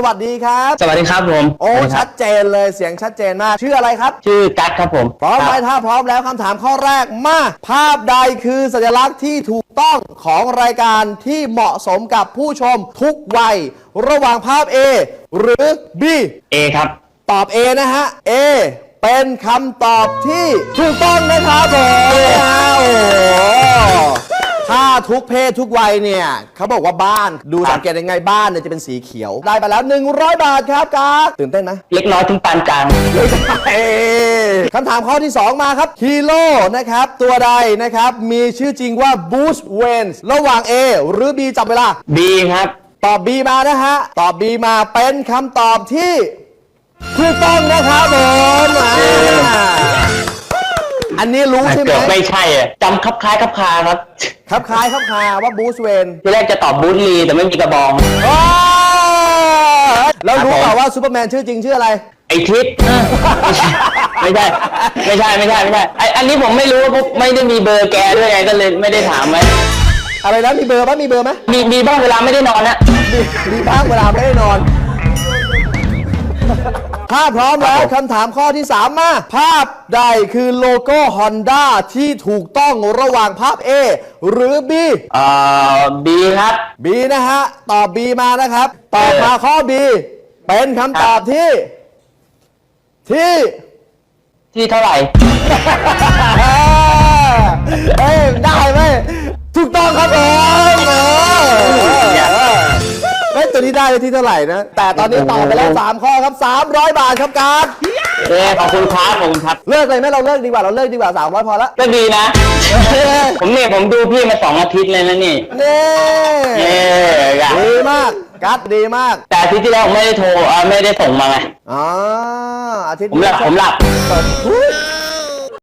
สวัสดีครับ สวัสดีครับผมโอ้สวัสดีคชัรับดเจนเลยเสียงชัดเจนมาก ชื่ออะไรครับ ชื่อกั๊กครับผม พร้อมไหมคบถ้าพร้อมแล้วคำถามข้อแรกมา ภาพใดคือสัญลักษณ์ที่ถูกต้องของรายการที่เหมาะสมกับผู้ชมทุกวัย ระหว่างภาพ A หรือ B เอครับ ตอบ A นะฮะ A เป็นคำตอบที่ถูกต้องนะครับผมนะฮะโอ้โหถ้า ทุกเพศทุกวัยเนี่ยเขาบอกว่าบ้านดูสังเกตยังไงบ้านเนี่ยจะเป็นสีเขียว ได้ไปแล้ว 100 บาทครับกากตื่นเต้นไหมเล็กน้อยถึงปานกลางเอ้คำถามข้อที่ 2 มาครับฮีโร่นะครับ ตัวใดนะครับ มีชื่อจริงว่า Bruce Wayne ระหว่าง A หรือ B จับเวลาบีครับ ตอบ B มานะฮะ ตอบ B มาเป็นคำตอบที่ถูกต้องนะครับผม อ่าอันนี้รู้ใช่ไหมเกือบไม่ใช่อะจำคับคล้ายคับคาครับครับคล้ายครับคาว่า Bruce Wayne ที่แรกจะตอบบูธลีแต่ไม่มีกระบองอ้าวแล้วรู้ครับผมเปล่าว่าซูเปอร์แมนชื่อจริงชื่ออะไร ไอทิศไม่ใช่ ไม่ใช่ ไม่ใช่ ไม่ใช่ไออันนี้ผมไม่รู้เพราะไม่ได้มีเบอร์แกด้วยไงก็เลยไม่ได้ถามไว้อะไรนะมีเบอร์ไหมมีเบอร์ไหมมีมีบ้างเวลาไม่ได้นอนนะมีมีบ้างเวลาไม่ได้นอน ถ้าพร้อมแล้วคำถามข้อที่ 3 มา ภาพใดคือโลโก้ Honda ที่ถูกต้องระหว่างภาพ A หรือ B เอ่อบีครับ B นะฮะ ตอบ B มานะครับ ตอบมาข้อ B เป็นคำตอบที่ ที่ที่เท่าไหร่ เอ้ย เฮ้ยตัวนี้ได้ที่เท่าไหร่นะ แต่ตอนนี้ตอบไปแล้ว 3 ข้อครับ 300 บาทครับการดเออขอบคุณครับขอบคุณครับเลิกเลยไหมเราเลิกดีกว่าเราเลิกดีกว่า 300 พอละก็ดีนะผมเนี่ยผมดูพี่มาสองอาทิตย์เลยนะนี่นี่เอออยากดีมากกัดดีมากแต่อาทิตย์ที่แล้วผมไม่ได้โทรเอ่อไม่ได้ส่งมาไงอ๋ออาทิตย์ผมหลับผมหลับอุ๊ย